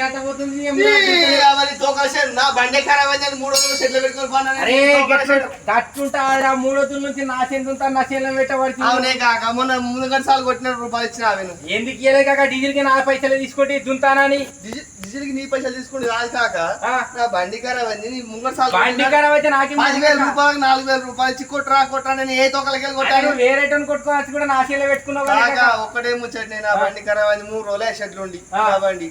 అంతా పోతుంది. నా బండి ఖరాబ్ అయిందని మూడు వందలు సెట్లు మూడో నుంచి నా చెందుతా నా చేనులో పెట్టబడుతుంది. అవునే కాక మొన్న ముందు గంట సార్లు కొట్టిన రూపాయలు ఇచ్చిన ఆమెను ఎందుకు ఇయ్యలే కాక? డీజిల్కి నా పైసలు తీసుకుంటే దుంతానని డీజిల్ డీజిల్కి నీ పైసలు తీసుకుని రాదు కాక ఆ. నా బండి ఖరాబ్ అయింది ముంగట సార్లు బండి. ఖరాబ్ అయితే నాకేం పదివేల రూపాయలు నాలుగు వేల రూపాయలు ఇచ్చి కొట్టరా కొట్టరా నేను ఏ తోకలకి వెళ్ళి కొట్టాను? వేరే కొట్టుకోవచ్చు కూడా నా చేలో పెట్టుకున్నావు. ఒక్కటే ముచ్చట నేను నా బండి ఖరాబ్ అయింది మూడు రోజులే షెడ్లు ఉండి. నా బండి.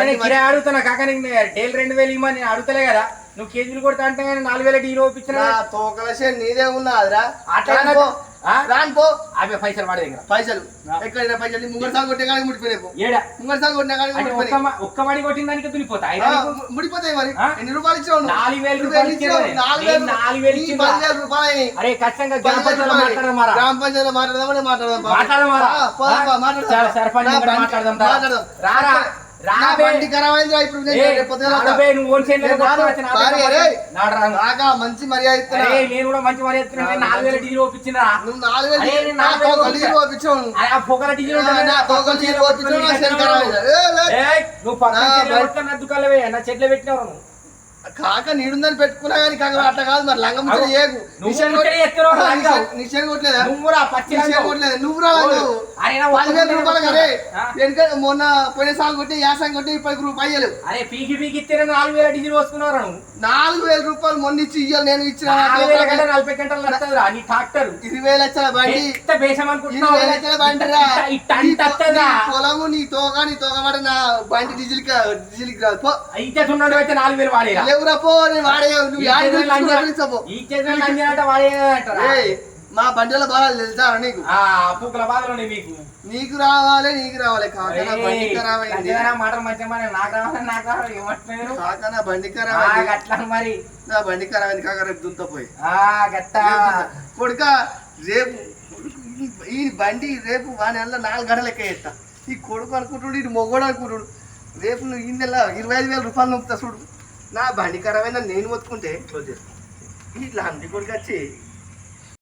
నేను కిరాయి అడుగుతున్నా కాక నీకు డేల్ రెండు వేలు ఇవ్వమని నేను అడుగుతలే కదా నువ్వు కేజీలు కొడతా అంటే కానీ నాలుగు వేల డీల్ ఒప్పించిన నా తోకల షెడ్ నీదే ఉన్నదిరా అట్లా రాను పో. ఆ? రాను పో అవి పైసలు వాడి దగ్గర పైసలు. ఎక్కడైనా పైసలు ముంగట సార్లు కొట్టే కానీ ముడిపోయినాయి. ఏడా కొట్టినా కానీ ఒక్క ముడిపోయినాయి మ- ఒక్క మడి కొట్టిన దానికి ముడిపోతాయి మరి? ఎన్ని రూపాయలు ఇచ్చావు? నాలుగు వేలు రూపాయలు ఇచ్చావు? నాలుగు వేలు? పదివేల రూపాయలు అరే ఖచ్చితంగా గ్రామ పంచాయతీలో. మాట్లాడదాం మారా గ్రామ పంచాయతీలో మాట్లాడదామని మాట్లాడదాం సర్పంచ్. రారా. మంచి మర్యాద నేను కూడా మంచి నాలుగు వేల నాలుగు వేలు నువ్వు. పొగల నా- నువ్వు పక్కన చెట్లు దుకాణంలో నా నువ్వు. కాక నీడుందని పెట్టుకున్నా కానీ కాక అట్లా కాదు మరి లంగం. చేయకు. నిషేధం కొట్టలేదా. కొట్టలేదు? నువ్వు రా లంగం. అరే నా ఒక్క పదివేల రూపాయి రూపాయలు. కదే? వెనక మొన్న పోయిన సార్లు కొట్టి యాసం కొట్టి ఇప్పటికి రూపాయలు అరే పీకి పీకి ఇస్తే నాలుగు వేల డీజిల్ పోసుకున్నావు నువ్వు. నాలుగు వేల రూపాయలు మొన్న ఇచ్చి ఇయ్యాలి నేను ఇచ్చిన నలభై గంటలు నడుతుందిరా నీ ట్రాక్టర్. ఇరవై వచ్చల బండి. ఇరవై వచ్చల బండి రా. పొలము నీ తోక నీ తోక మాట నా బండి డీజిల్ డీజిల్ అయితే నాలుగు వేలు వాడేరా. నేను వాడే మా బండిలో తెలుసా నీకు? బాధలు మీకు. నీకు రావాలి నీకు రావాలి. బండి ఖరాబ్ అయింది. లంజనా మాటలు మంచిగా మరి నాకు రావాలి నాకు రావాలి ఏమంటున్నారు? కాక నా బండి ఆ, ఖరాబ్ అయింది. గట్లా మరి. నా బండి ఖరాబ్ అయింది కాక రేపు దుంత పోయి. ఆ గట్ట. కొడుక రేపు ఈ బండి రేపు వాని నెల నాలుగు గంటలు చేస్తా. ఈ కొడుకు అనుకుంటుడు ఇటు మొగోడు అనుకుంటుడు. రేపు నువ్వు ఈ నెల ఇరవై ఐదు వేల రూపాయలు నొప్పుతా చూడు. నా బండి ఖరాబ్ అయినా నేను మొత్తుకుంటే ఇట్లా లాంటి కొడుకు వచ్చి